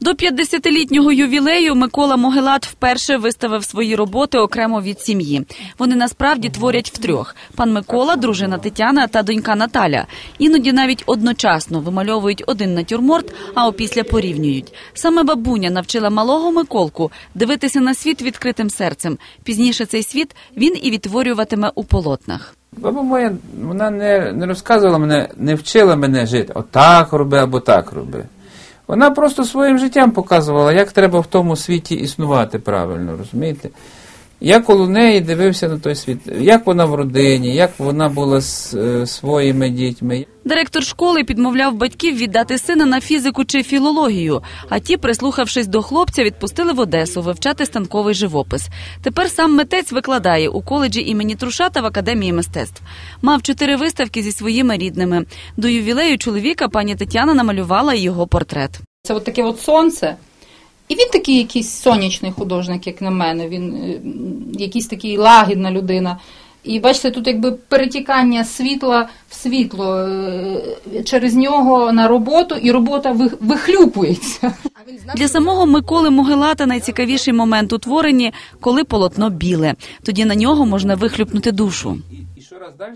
До 50-літнього ювілею Микола Могилат вперше виставив свої роботи окремо від сім'ї. Вони насправді творять втрьох: пан Микола, дружина Тетяна та донька Наталя. Іноді навіть одночасно вимальовують один натюрморт, а опісля порівнюють. Саме бабуня навчила малого Миколку дивитися на світ відкритим серцем. Пізніше цей світ він і відтворюватиме у полотнах. Баба моя, вона не, не розказувала мене, не вчила мене жити. Отак роби або так роби. Вона просто своїм життям показувала, як треба в тому світі існувати правильно, розумієте? Я коло неї дивився на той світ, як вона в родині, як вона була з е, своїми дітьми. Директор школи підмовляв батьків віддати сина на фізику чи філологію. А ті, прислухавшись до хлопця, відпустили в Одесу вивчати станковий живопис. Тепер сам митець викладає у коледжі імені Трушата в академії мистецтв. Мав чотири виставки зі своїми рідними. До ювілею чоловіка пані Тетяна намалювала його портрет. Це от таке от сонце. І він такий якийсь сонячний художник, як на мене. Він е, якийсь такий лагідна людина. І бачите, тут якби перетікання світла в світло е, через нього на роботу, і робота ви- вихлюпується. Для самого Миколи Могилата найцікавіший момент у творенні, коли полотно біле. Тоді на нього можна вихлюпнути душу. І що раз далі